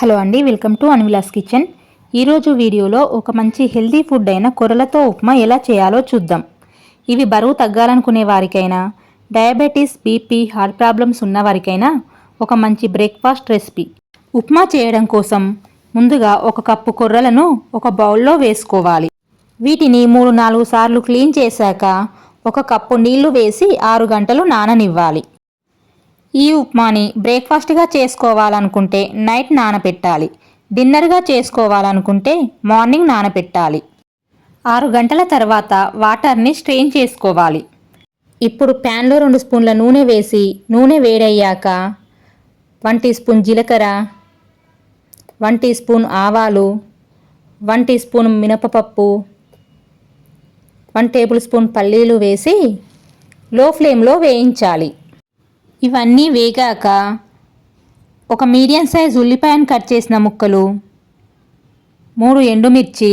Hello అండి welcome to అన్విలాస్ kitchen. ఈరోజు వీడియోలో ఒక మంచి హెల్తీ ఫుడ్ అయిన కొర్రలతో ఉప్మా ఎలా చేయాలో చూద్దాం. ఇవి బరువు తగ్గాలనుకునే వారికైనా డయాబెటీస్ బీపీ హార్ట్ ప్రాబ్లమ్స్ ఉన్న వారికైనా ఒక మంచి బ్రేక్ఫాస్ట్ రెసిపీ. ఉప్మా చేయడం కోసం ముందుగా ఒక కప్పు కొర్రలను ఒక బౌల్లో వేసుకోవాలి. వీటిని మూడు నాలుగు సార్లు క్లీన్ చేశాక ఒక కప్పు నీళ్ళు వేసి ఆరు గంటలు నాననివ్వాలి. ఈ ఉప్మాని బ్రేక్ఫాస్ట్గా చేసుకోవాలనుకుంటే నైట్ నానపెట్టాలి. డిన్నర్గా చేసుకోవాలనుకుంటే మార్నింగ్ నానపెట్టాలి. ఆరు గంటల తర్వాత వాటర్ని స్ట్రెయిన్ చేసుకోవాలి. ఇప్పుడు ప్యాన్లో రెండు స్పూన్ల నూనె వేసి నూనె వేడయ్యాక వన్ టీ స్పూన్ జీలకర్ర వన్ టీ స్పూన్ ఆవాలు వన్ టీ స్పూన్ మినపపప్పు వన్ టేబుల్ స్పూన్ పల్లీలు వేసి లో ఫ్లేమ్లో వేయించాలి. ఇవన్నీ వేగాక ఒక మీడియం సైజ్ ఉల్లిపాయను కట్ చేసిన ముక్కలు మూడు ఎండుమిర్చి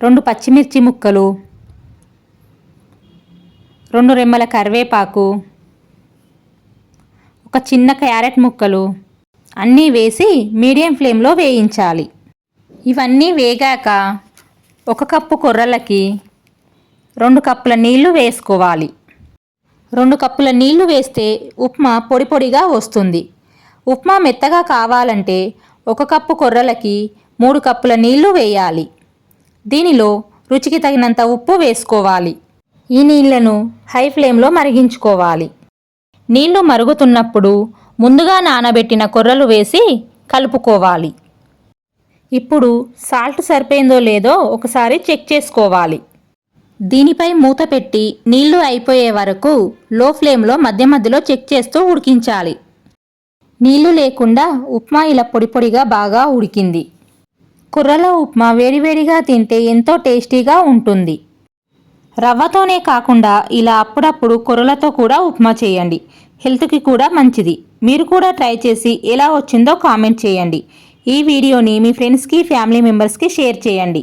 రెండు పచ్చిమిర్చి ముక్కలు రెండు రెమ్మల కరివేపాకు ఒక చిన్న క్యారెట్ ముక్కలు అన్నీ వేసి మీడియం ఫ్లేమ్లో వేయించాలి. ఇవన్నీ వేగాక ఒక కప్పు కొర్రలకి రెండు కప్పుల నీళ్ళు వేసుకోవాలి. రెండు కప్పుల నీళ్ళు వేస్తే ఉప్మా పొడి పొడిగా వస్తుంది. ఉప్మా మెత్తగా కావాలంటే ఒక కప్పు కొర్రలకి మూడు కప్పుల నీళ్ళు వేయాలి. దీనిలో రుచికి తగినంత ఉప్పు వేసుకోవాలి. ఈ నీళ్ళను హై ఫ్లేమ్లో మరిగించుకోవాలి. నీళ్ళు మరుగుతున్నప్పుడు ముందుగా నానబెట్టిన కొర్రలు వేసి కలుపుకోవాలి. ఇప్పుడు సాల్ట్ సరిపోయిందో లేదో ఒకసారి చెక్ చేసుకోవాలి. దీనిపై మూత పెట్టి నీళ్ళు అయిపోయే వరకు లో ఫ్లేమ్లో మధ్య మధ్యలో చెక్ చేస్తూ ఉడికించాలి. నీళ్ళు లేకుండా ఉప్మా ఇలా పొడి పొడిగా బాగా ఉడికింది. కుర్రలో ఉప్మా వేడివేడిగా తింటే ఎంతో టేస్టీగా ఉంటుంది. రవ్వతోనే కాకుండా ఇలా అప్పుడప్పుడు కుర్రలతో కూడా ఉప్మా చేయండి. హెల్త్కి కూడా మంచిది. మీరు కూడా ట్రై చేసి ఎలా వచ్చిందో కామెంట్ చేయండి. ఈ వీడియోని మీ ఫ్రెండ్స్కి ఫ్యామిలీ మెంబర్స్కి షేర్ చేయండి.